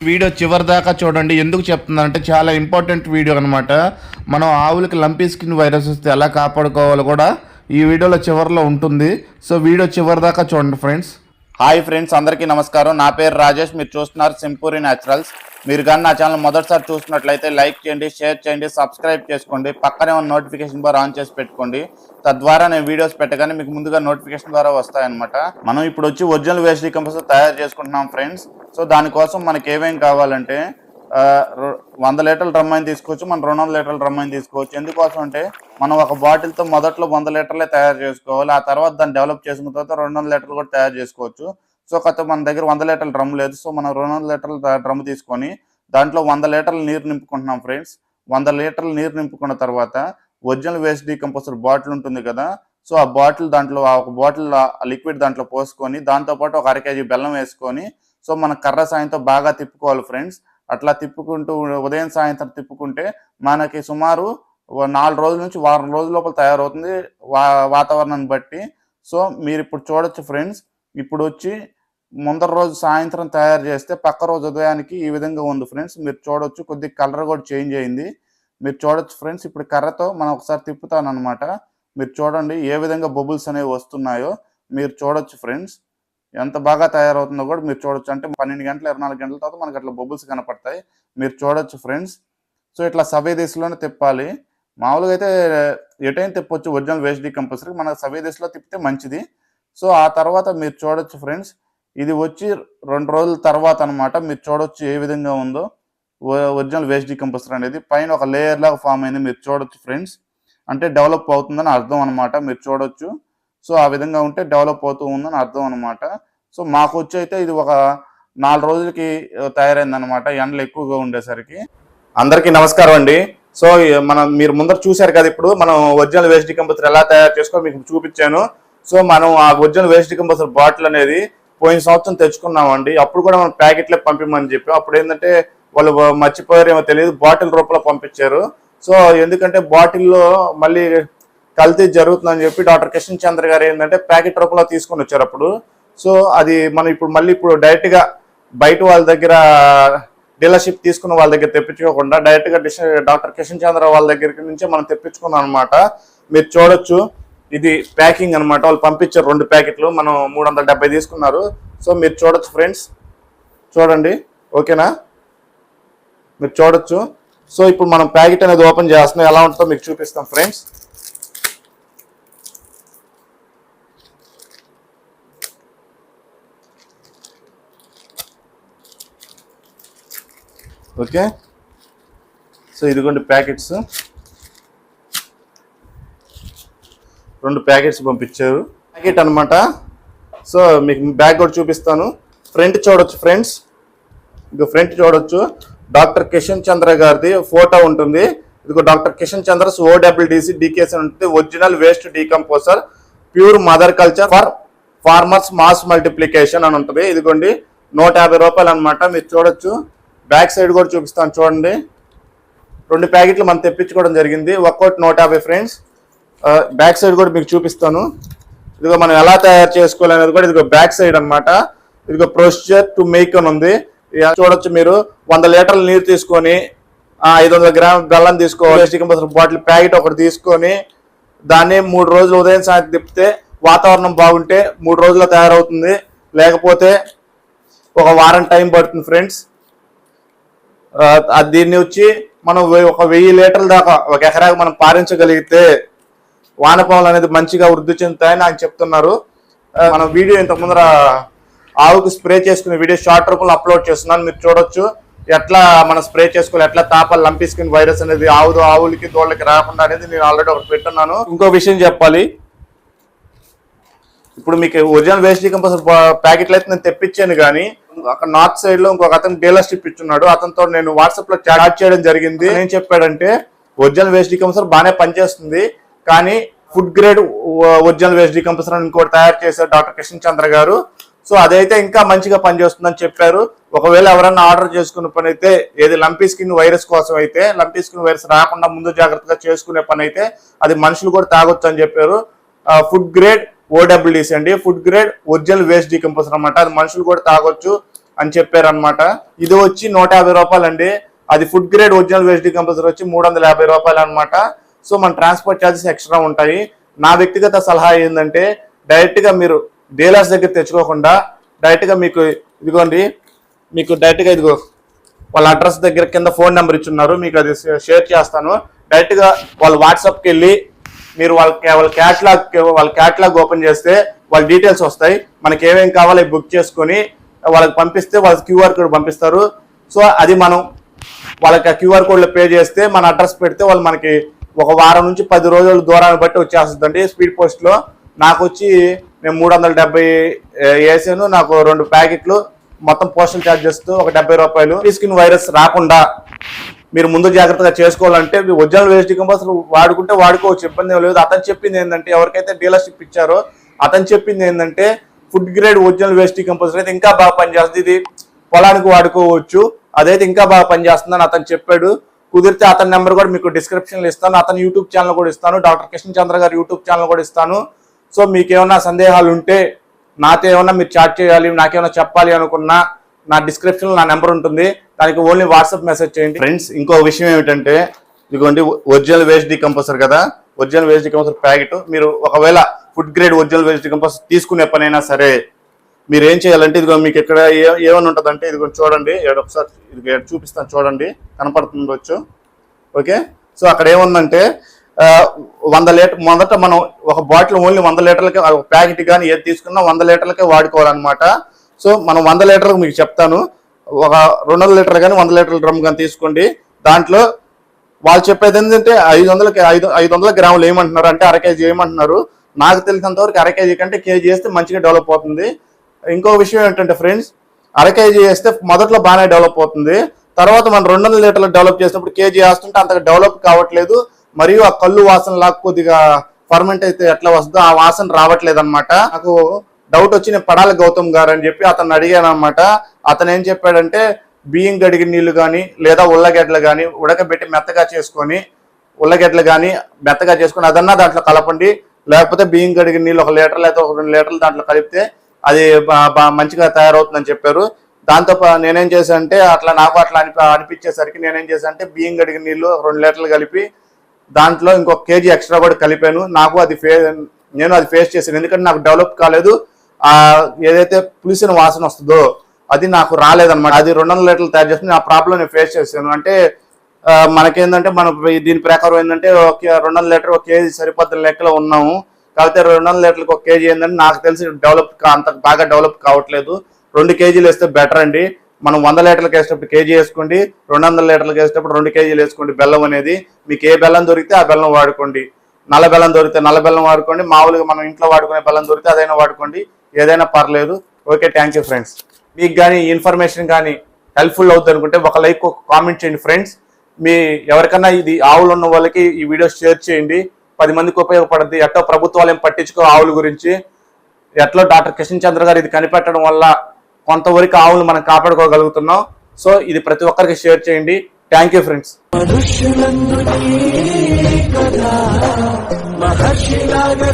Video చివరి దాకా చూడండి. ఎందుకు చెప్తున్నానంటే చాలా ఇంపార్టెంట్ వీడియో అనమాట మనం ఆవులకి లంపీ స్కిన్ వైరస్ వస్తే ఎలా కాపాడుకోవాలో కూడా ఈ వీడియోలో చివరిలో ఉంటుంది. సో వీడియో చివరి దాకా చూడండి ఫ్రెండ్స్. హాయ్ ఫ్రెండ్స్ అందరికీ నమస్కారం. నా పేరు రాజేష్. మీరు చూస్తున్నారు సింపూరి న్యాచురల్స్. మీరు కానీ నా ఛానల్ మొదటిసారి చూసినట్లయితే లైక్ చేయండి షేర్ చేయండి సబ్స్క్రైబ్ చేసుకోండి. పక్కనే ఉన్న నోటిఫికేషన్ బార్ ఆన్ చేసి పెట్టుకోండి. తద్వారా నేను వీడియోస్ పెట్టగానే మీకు ముందుగా నోటిఫికేషన్ ద్వారా వస్తాయన్నమాట. మనం ఇప్పుడు వచ్చి ఒరిజినల్ వేస్ట్ కంపోజర్ తయారు చేసుకుంటున్నాం ఫ్రెండ్స్ సో దానికోసం మనకి ఏమేం కావాలంటే వంద లీటర్ల డ్రమ్ అయిన తీసుకోవచ్చు మనం రెండు వందల లీటర్ల డ్రమ్ అయిన తీసుకోవచ్చు. ఎందుకోసం అంటే మనం ఒక బాటిల్తో మొదట్లో వంద లీటర్లే తయారు చేసుకోవాలి. ఆ తర్వాత దాన్ని డెవలప్ చేసుకున్న తర్వాత రెండు వందల లీటర్లు కూడా తయారు చేసుకోవచ్చు. సో కథ మన దగ్గర వంద లీటర్ల డ్రమ్ లేదు. సో మనం రెండు వందల లీటర్ల డ్రమ్ తీసుకొని దాంట్లో వంద లీటర్ల నీరు నింపుకుంటున్నాం ఫ్రెండ్స్. వంద లీటర్ల నీరు నింపుకున్న తర్వాత ఒరిజినల్ వేస్ట్ డీకంపోజర్ బాటిల్ ఉంటుంది కదా. సో ఆ బాటిల్ దాంట్లో ఆ ఒక బాటిల్ లిక్విడ్ దాంట్లో పోసుకొని దాంతోపాటు ఒక అర కేజీ బెల్లం వేసుకొని సో మన కర్ర సాయంతో బాగా తిప్పుకోవాలి ఫ్రెండ్స్. అట్లా తిప్పుకుంటూ ఉదయం సాయంత్రం తిప్పుకుంటే మనకి సుమారు నాలుగు రోజుల నుంచి వారం రోజుల లోపల తయారవుతుంది వా వాతావరణాన్ని బట్టి. సో మీరు ఇప్పుడు చూడొచ్చు ఫ్రెండ్స్. ఇప్పుడు వచ్చి ముందర రోజు సాయంత్రం తయారు చేస్తే పక్క రోజు ఉదయానికి ఈ విధంగా ఉంది ఫ్రెండ్స్. మీరు చూడొచ్చు కొద్దిగా కలర్ కూడా చేంజ్ అయింది. మీరు చూడొచ్చు ఫ్రెండ్స్ ఇప్పుడు కర్రతో మనం ఒకసారి తిప్పుతాను అనమాట మీరు చూడండి ఏ విధంగా బబుల్స్ అనేవి వస్తున్నాయో మీరు చూడొచ్చు ఫ్రెండ్స్. ఎంత బాగా తయారవుతుందో కూడా మీరు చూడొచ్చు. అంటే పన్నెండు గంటల ఇరవై నాలుగు గంటల తర్వాత మనకి అట్లా బబుల్స్ కనపడతాయి. మీరు చూడొచ్చు ఫ్రెండ్స్. సో ఇట్లా సవే దిశలోనే తిప్పాలి. మామూలుగా అయితే ఎటైనా తిప్పొచ్చు ఒరిజినల్ వేస్ట్ కంపల్సరీ. మనకు సవే దిశలో తిప్పితే మంచిది. సో ఆ తర్వాత మీరు చూడొచ్చు ఫ్రెండ్స్. ఇది వచ్చి రెండు రోజుల తర్వాత అన్నమాట. మీరు చూడొచ్చు ఏ విధంగా ఉందో. ఒరిజినల్ వేస్ట్ డీకంపోజర్ అనేది పైన ఒక లేయర్ లాగా ఫామ్ అయింది. మీరు చూడొచ్చు ఫ్రెండ్స్. అంటే డెవలప్ అవుతుందని అర్థం అనమాట మీరు చూడొచ్చు. సో ఆ విధంగా ఉంటే డెవలప్ అవుతూ ఉందని అర్థం అనమాట సో మాకు వచ్చి అయితే ఇది ఒక నాలుగు రోజులకి తయారైంది అనమాట ఎండలు ఎక్కువగా ఉండేసరికి. అందరికీ నమస్కారం అండి. సో మనం మీరు ముందర చూశారు కదా ఇప్పుడు మనం ఒరిజినల్ వేస్ట్ డికంపోజర్ ఎలా తయారు చేసుకో మీకు చూపించాను. సో మనం ఆ ఒరిజినల్ వేస్ట్ డికంపోజర్ బాటిల్ అనేది పోయిన సంవత్సరం తెచ్చుకున్నామండి. అప్పుడు కూడా మనం ప్యాకెట్లే పంపిమని చెప్పి. అప్పుడు ఏంటంటే వాళ్ళు మర్చిపోయారేమో తెలియదు. బాటిల్ రూపంలో పంపించారు. సో ఎందుకంటే బాటిల్లో మళ్ళీ కల్తీ జరుగుతుందని చెప్పి డాక్టర్ కృష్ణ చంద్ర గారు ఏంటంటే ప్యాకెట్ రూపంలో తీసుకొని వచ్చారు అప్పుడు. సో అది మనం ఇప్పుడు మళ్ళీ ఇప్పుడు డైరెక్ట్గా బయట వాళ్ళ దగ్గర డీలర్షిప్ తీసుకున్న వాళ్ళ దగ్గర తెప్పించుకోకుండా డైరెక్ట్గా డాక్టర్ కిషన్ చంద్ర వాళ్ళ దగ్గరికి నుంచే మనం తెప్పించుకున్నాం అనమాట మీరు చూడొచ్చు. ఇది ప్యాకింగ్ అన్నమాట. వాళ్ళు పంపించారు రెండు ప్యాకెట్లు మనం మూడు వందల డెబ్బై తీసుకున్నారు. సో మీరు చూడొచ్చు ఫ్రెండ్స్. చూడండి. ఓకేనా? మీరు చూడొచ్చు. సో ఇప్పుడు మనం ప్యాకెట్ అనేది ఓపెన్ చేస్తున్నాం. ఎలా ఉంటుందో మీకు చూపిస్తాం ఫ్రెండ్స్. ఓకే? సో ఇదిగోండి ప్యాకెట్స్. రెండు ప్యాకెట్స్ పంపించారు. ప్యాకెట్ అనమాట సో మీకు బ్యాగ్ కూడా చూపిస్తాను. ఫ్రంట్ చూడొచ్చు ఫ్రెండ్స్ ఇది ఫ్రంట్ చూడొచ్చు. డాక్టర్ కిషన్ చంద్ర గారిది ఫోటో ఉంటుంది. ఇదిగో డాక్టర్ కిషన్ చంద్రస్ ఓడబ్ల్యూడిసి డికేస్ ఉంటుంది. Original waste decomposer pure mother culture for farmers mass multiplication అని ఉంటుంది. ఇదిగోండి నూట యాభై రూపాయలు అనమాట మీరు చూడొచ్చు. బ్యాక్ సైడ్ కూడా చూపిస్తాను. చూడండి. రెండు ప్యాకెట్లు మనం తెప్పించుకోవడం జరిగింది. ఒక్కోటి నూట యాభై ఫ్రెండ్స్ బ్యాక్ సైడ్ కూడా మీకు చూపిస్తాను. ఇదిగో మనం ఎలా తయారు చేసుకోవాలనేది కూడా ఇదిగో బ్యాక్ సైడ్ అన్నమాట. ఇదిగో ప్రొసీజర్ టు మేక్ అని ఉంది. ఇక చూడొచ్చు మీరు? వంద లీటర్ల నీరు తీసుకొని ఐదు వందల గ్రాముల బెల్లం తీసుకోవాలి. బాటిల్ ప్యాకెట్ ఒకటి తీసుకొని దాన్ని మూడు రోజులు ఉదయం సాయంత్రం తిప్పితే వాతావరణం బాగుంటే మూడు రోజుల్లో తయారవుతుంది. లేకపోతే ఒక వారం టైం పడుతుంది ఫ్రెండ్స్. దీన్ని వచ్చి మనం ఒక వెయ్యి లీటర్ల దాకా ఒక ఎకరాకు మనం పారించగలిగితే వానపాములు అనేది మంచిగా వృద్ధి చెందుతాయని ఆయన చెప్తున్నారు. మన మనం వీడియో ఇంత ముందర ఆవుకు స్ప్రే చేసుకునే వీడియో షార్ట్ రూపంలో అప్లోడ్ చేస్తున్నాను. మీరు చూడొచ్చు. ఎట్లా మనం స్ప్రే చేసుకోవాలి ఎట్లా తాపాలి లంపిస్కిన్ వైరస్ అనేది ఆవు ఆవులకి దోళ్ళకి రాకుండా అనేది నేను ఆల్రెడీ ఒకటి పెట్టున్నాను. ఇంకో విషయం చెప్పాలి. ఇప్పుడు మీకు ఒరిజినల్ వేస్ట్ డీకంపోజర్ ప్యాకెట్లు అయితే నేను తెప్పించాను కానీ అక్కడ నార్త్ సైడ్లో ఇంకొక అతను డీలర్షిప్ ఇచ్చున్నాడు. అతనితో నేను వాట్సాప్లో చాట్ చేయడం జరిగింది. ఏం చెప్పాడంటే ఒరిజినల్ వేస్ట్ డీకంపోజర్ బాగానే పనిచేస్తుంది. కానీ food grade original waste decomposer అని ఇంకోటి తయారు చేశారు డాక్టర్ కృష్ణ చంద్ర గారు. సో అదైతే ఇంకా మంచిగా పనిచేస్తుందని చెప్పారు. ఒకవేళ ఎవరైనా ఆర్డర్ చేసుకునే పని అయితే ఏది లంపీ స్కిన్ వైరస్ కోసం అయితే లంపీ స్కిన్ వైరస్ రాకుండా ముందు జాగ్రత్తగా చేసుకునే పని అయితే అది మనుషులు కూడా తాగొచ్చు అని చెప్పారు. ఫుడ్ గ్రేడ్ ఓడబ్ల్యూడిసి అండి. Food grade original waste decomposer అనమాట అది మనుషులు కూడా తాగొచ్చు అని చెప్పారు అనమాట ఇది వచ్చి నూట యాభై రూపాయలు అండి అది food grade original waste decomposer వచ్చి మూడు వందల యాభై రూపాయలు అనమాట సో మన ట్రాన్స్పోర్ట్ ఛార్జెస్ ఎక్స్ట్రా ఉంటాయి. నా వ్యక్తిగత సలహా ఏంటంటే డైరెక్ట్గా మీరు డీలర్స్ దగ్గర తెచ్చుకోకుండా డైరెక్ట్గా మీకు ఇదిగోండి మీకు డైరెక్ట్గా ఇదిగో వాళ్ళ అడ్రస్ దగ్గర కింద ఫోన్ నెంబర్ ఇచ్చున్నారు మీకు అది షేర్ చేస్తాను. డైరెక్ట్గా వాళ్ళు వాళ్ళ వాట్సాప్కి వెళ్ళి మీరు వాళ్ళ వాళ్ళ క్యాట్లాగ్ వాళ్ళ క్యాట్లాగ్ ఓపెన్ చేస్తే వాళ్ళ డీటెయిల్స్ వస్తాయి. మనకి ఏమేమి కావాలో బుక్ చేసుకొని వాళ్ళకి పంపిస్తే వాళ్ళకి క్యూఆర్ కోడ్ పంపిస్తారు. సో అది మనం వాళ్ళకి ఆ క్యూఆర్ కోడ్లో పే చేస్తే మన అడ్రస్ పెడితే వాళ్ళు మనకి ఒక వారం నుంచి పది రోజుల దూరాన్ని బట్టి వచ్చేస్తుందండి. స్పీడ్ పోస్ట్లో నాకు వచ్చి నేను మూడు వందల డెబ్బై వేసాను. నాకు రెండు ప్యాకెట్లు మొత్తం పోస్టల్ ఛార్జెస్ ఒక డెబ్బై రూపాయలు. స్కిన్ వైరస్ రాకుండా మీరు ముందు జాగ్రత్తగా చేసుకోవాలంటే మీ ఒరిజినల్ వేస్ట్ కంపల్సరీ వాడుకుంటే వాడుకోవచ్చు ఇబ్బంది లేదు. అతను చెప్పింది ఏంటంటే ఎవరికైతే డీలర్షిప్ ఇచ్చారో అతను చెప్పింది ఏంటంటే food grade original waste compulsory అయితే ఇంకా బాగా పనిచేస్తుంది. ఇది పొలానికి వాడుకోవచ్చు. అదైతే ఇంకా బాగా పనిచేస్తుందని అతను చెప్పాడు. కుదిరితే అతని నెంబర్ కూడా మీకు డిస్క్రిప్షన్లో ఇస్తాను. అతని యూట్యూబ్ ఛానల్ కూడా ఇస్తాను. డాక్టర్ కృష్ణ చంద్ర గారి యూట్యూబ్ ఛానల్ కూడా ఇస్తాను. సో మీకు ఏమైనా సందేహాలు ఉంటే నాతో ఏమైనా మీరు చాట్ చేయాలి నాకేమైనా చెప్పాలి అనుకున్నా నా డిస్క్రిప్షన్లో నా నెంబర్ ఉంటుంది. దానికి ఓన్లీ వాట్సాప్ మెసేజ్ చేయండి. ఫ్రెండ్స్ ఇంకో విషయం ఏమిటంటే ఇదిగోండి ఒరిజినల్ వేస్ట్ డికంపోసర్ కదా. Original waste decomposer packet. మీరు ఒకవేళ food grade original waste decomposer తీసుకునే పనైనా సరే మీరు ఏం చేయాలంటే ఇదిగో మీకు ఇక్కడ ఏమైనా ఉంటుందంటే ఇదిగో చూడండి. ఇక్కడ ఒకసారి ఇది చూపిస్తాను చూడండి. కనపడుతుండొచ్చు. ఓకే? సో అక్కడ ఏముందంటే వంద లీటర్ మొదట మనం ఒక బాటిల్ ఓన్లీ వంద లీటర్లకి ఒక ప్యాకెట్ కానీ ఏది తీసుకున్నా వంద లీటర్లకే వాడుకోవాలన్నమాట. సో మనం వంద లీటర్లకు మీకు చెప్తాను. ఒక రెండు వందల లీటర్ కానీ వంద లీటర్ల డ్రమ్ కానీ తీసుకోండి. దాంట్లో వాళ్ళు చెప్పేది ఏంటంటే ఐదు వందలకి ఐదు ఐదు వందల గ్రాములు ఏమంటున్నారు అంటే అర కేజీ ఏమంటున్నారు. నాకు తెలిసినంత వరకు అర కేజీ కంటే కేజీ వేస్తే మంచిగా డెవలప్ అవుతుంది. ఇంకో విషయం ఏంటంటే ఫ్రెండ్స్ అర కేజీ వేస్తే మొదట్లో బాగానే డెవలప్ అవుతుంది. తర్వాత మనం రెండు వందల లీటర్లు డెవలప్ చేసినప్పుడు కేజీ వేస్తుంటే అంతగా డెవలప్ కావట్లేదు. మరియు ఆ కళ్ళు వాసన లాగా కొద్దిగా ఫర్మెంట్ అయితే ఎట్లా వస్తుందో ఆ వాసన రావట్లేదు అనమాట నాకు డౌట్ వచ్చి నేను పడాలి గౌతమ్ గారు అని చెప్పి అతను అడిగాను అనమాట అతను ఏం చెప్పాడంటే బియ్యం గడిగిన నీళ్ళు కానీ లేదా ఉల్లగడ్డలు కానీ ఉడకబెట్టి మెత్తగా చేసుకొని ఉల్లగడ్డలు కానీ మెత్తగా చేసుకొని అదన్నా దాంట్లో కలపండి. లేకపోతే బియ్యం కడిగిన నీళ్ళు ఒక లీటర్ లేదా ఒక రెండు లీటర్లు దాంట్లో కలిపితే అది మంచిగా తయారవుతుందని చెప్పారు. దాంతో నేనేం చేశాను అంటే అట్లా నాకు అట్లా అనిపి అనిపించేసరికి నేనేం చేశాను అంటే బియ్యం కడిగిన నీళ్ళు రెండు లీటర్లు కలిపి దాంట్లో ఇంకొక కేజీ ఎక్స్ట్రా కూడా కలిపాను. నాకు అది ఫే నేను అది ఫేస్ చేశాను. ఎందుకంటే నాకు డెవలప్ కాలేదు. ఆ ఏదైతే పులిసిన వాసన వస్తుందో అది నాకు రాలేదన్నమాట. అది రెండు వందల లీటర్లు తయారు చేస్తుంది ఆ ప్రాబ్లం నేను ఫేస్ చేశాను. అంటే మనకేందంటే మనం దీని ప్రకారం ఏంటంటే ఒక రెండు వందల లీటర్ ఒక కేజీ సరిపోతున్న లెక్కలో ఉన్నాము. కాకపోతే రెండు వందల లీటర్లకు ఒక కేజీ ఏంటంటే నాకు తెలిసి డెవలప్ అంత బాగా డెవలప్ కావట్లేదు. రెండు కేజీలు వేస్తే బెటర్ అండి. మనం వంద లీటర్లకు వేసేటప్పుడు కేజీ వేసుకోండి రెండు వందల లీటర్లకు వేసేటప్పుడు రెండు కేజీలు వేసుకోండి బెల్లం అనేది. మీకు ఏ బెల్లం దొరికితే ఆ బెల్లం వాడుకోండి. నల్ల బెల్లం దొరికితే నల్ల బెల్లం వాడుకోండి. మామూలుగా మనం ఇంట్లో వాడుకునే బెల్లం దొరికితే అదైనా వాడుకోండి. ఏదైనా పర్లేదు. Okay thank you friends. మీకు కానీ ఇన్ఫర్మేషన్ కానీ హెల్ప్ఫుల్ అవుతుంది అనుకుంటే ఒక లైక్ ఒక కామెంట్ చేయండి ఫ్రెండ్స్. మీ ఎవరికన్నా ఇది ఆవులు ఉన్న వాళ్ళకి ఈ వీడియో షేర్ చేయండి. పది మందికి ఉపయోగపడుద్ది. ఎట్టో ప్రభుత్వాలు ఏం పట్టించుకో ఆవుల గురించి. ఎట్లా డాక్టర్ కిషన్ చంద్ర గారు ఇది కనిపెట్టడం వల్ల కొంతవరకు ఆవులు మనం కాపాడుకోగలుగుతున్నాం. సో ఇది ప్రతి ఒక్కరికి షేర్ చేయండి. Thank you friends మహర్షిలాగా